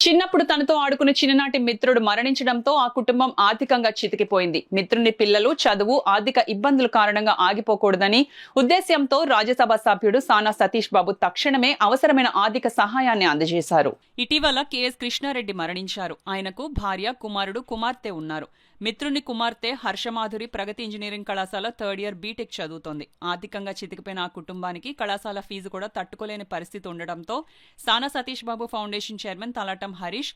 చిన్నప్పుడు తనతో ఆడుకున్న చిన్ననాటి మిత్రుడు మరణించడంతో ఆ కుటుంబం ఆర్థికంగా చితికిపోయింది. మిత్రుని పిల్లలు చదువు ఆర్థిక ఇబ్బందుల కారణంగా ఆగిపోకూడదని ఉద్దేశ్యంతో రాజ్యసభ సభ్యుడు సానా సతీష్ బాబు తక్షణమే అవసరమైన ఆర్థిక సహాయాన్ని అందజేశారు. ఇటీవల కెఎస్ కృష్ణారెడ్డి మరణించారు. ఆయనకు భార్య కుమారుడు కుమార్తె ఉన్నారు. మిత్రుని కుమార్తె హర్షమాధురి ప్రగతి ఇంజనీరింగ్ కళాశాల థర్డ్ ఇయర్ బీటెక్ చదువుతోంది. ఆర్థికంగా చితికిపోయిన ఆ కుటుంబానికి కళాశాల ఫీజు కూడా తట్టుకోలేని పరిస్థితి ఉండడంతో Sana Satish Babu foundation chairman Talatam Harish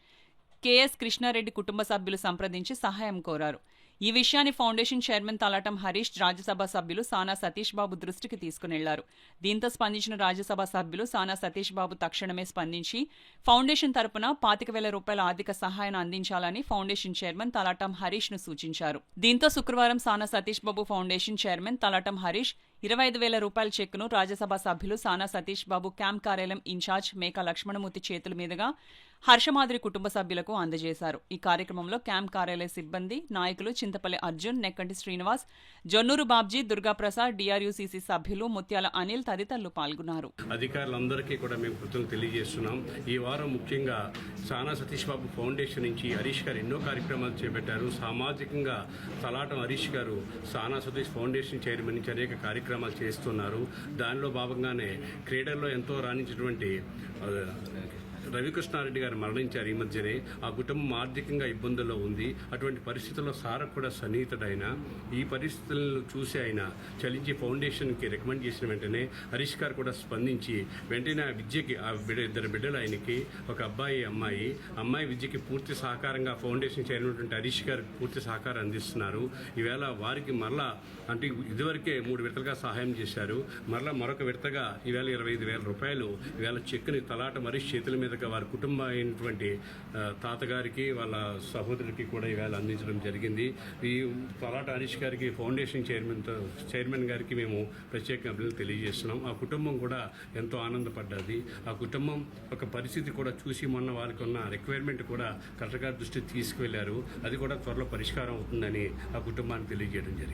K S Krishna Reddy కుటుంబ సభ్యులు సంప్రదించి సహాయం కోరారు. ఈ విషయాన్ని ఫౌండేషన్ చైర్మన్ తలాటం హరీష్ రాజ్యసభ సభ్యులు సానా సతీష్ బాబు దృష్టికి తీసుకునెళ్ళారు. దీంతో స్పందించిన రాజ్యసభ సభ్యులు సానా సతీష్ బాబు తక్షణమే స్పందించి ఫౌండేషన్ తరపున పాతిక వేల రూపాయల ఆర్థిక సహాయాన్ని అందించాలని ఫౌండేషన్ చైర్మన్ తలాటం హరీష్ను సూచించారు. దీంతో శుక్రవారం సానా సతీష్ బాబు ఫౌండేషన్ చైర్మన్ తలాటం హరీష్ ఇరవై ఐదు వేల రూపాయల చెక్కును రాజ్యసభ సభ్యులు సానా సతీష్ బాబు క్యాంప్ కార్యాలయం ఇన్ఛార్జ్ మేక లక్ష్మణమూర్తి చేతుల మీదుగా హర్షమాధురి కుటుంబ సభ్యులకు అందజేశారు. ఈ కార్యక్రమంలో క్యాంప్ కార్యాలయ సిబ్బంది నాయకులు చింతపల్లి అర్జున్ నెక్కంటి శ్రీనివాస్ జొన్నూరు బాబ్జీ దుర్గాప్రసాద్ డిఆర్యూసీసీ సభ్యులు ముత్యాల అనిల్ తదితరులు పాల్గొన్నారు. అధికారులందరికీ కూడా మేము కృతజ్ఞతలు తెలియజేస్తున్నాం. ఈ వారం ముఖ్యంగా సానా సతీష్ బాబు ఫౌండేషన్ నుంచి హరీష్ గారు ఎన్నో కార్యక్రమాలు చేపట్టారు. సామాజికంగా తలాటం హరీష్ గారు సానా సతీష్ ఫౌండేషన్ చైర్మన్ నుంచి అనేక కార్యక్రమాలు చేస్తున్నారు. దానిలో భాగంగానే క్రీడల్లో ఎంతో రాణించినటువంటి రవికృష్ణారెడ్డి గారు మరణించారు ఈ మధ్యనే. ఆ కుటుంబం ఆర్థికంగా ఇబ్బందుల్లో ఉంది. అటువంటి పరిస్థితుల్లో సార్ కూడా సన్నిహితుడైన ఈ పరిస్థితులను చూసి ఆయన చలించి ఫౌండేషన్కి రికమెండ్ చేసిన వెంటనే హరీష్ గారు కూడా స్పందించి వెంటనే ఆ విద్యకి ఆ బిడ్డ ఇద్దరు బిడ్డలు ఆయనకి ఒక అబ్బాయి అమ్మాయి అమ్మాయి విద్యకి పూర్తి సహకారంగా ఫౌండేషన్ చేరినటువంటి హరీష్ గారికి పూర్తి సహకారం అందిస్తున్నారు. ఈవేళ వారికి మరలా అంటే ఇదివరకే మూడు విడతలుగా సహాయం చేశారు. మరలా మరొక విడతగా ఈవేళ ఇరవై ఐదు వేల రూపాయలు ఈవేళ చెక్కుని తలాట మరీ చేతుల మీద మీదుగా వారి కుటుంబం అయినటువంటి తాతగారికి వాళ్ళ సహోదరికి కూడా ఈవేళ అందించడం జరిగింది. ఈ తలాట హరీష్ గారికి ఫౌండేషన్ చైర్మన్తో చైర్మన్ గారికి మేము ప్రత్యేక అభినందనలు తెలియజేస్తున్నాం. ఆ కుటుంబం కూడా ఎంతో ఆనందపడ్డది. ఆ కుటుంబం ఒక పరిస్థితి కూడా చూసి మొన్న వారికి ఉన్న రిక్వైర్మెంట్ కూడా కలెక్టర్ గారి దృష్టికి తీసుకువెళ్ళారు అది కూడా త్వరలో పరిష్కారం అవుతుందని ఆ కుటుంబానికి తెలియజేయడం జరిగింది.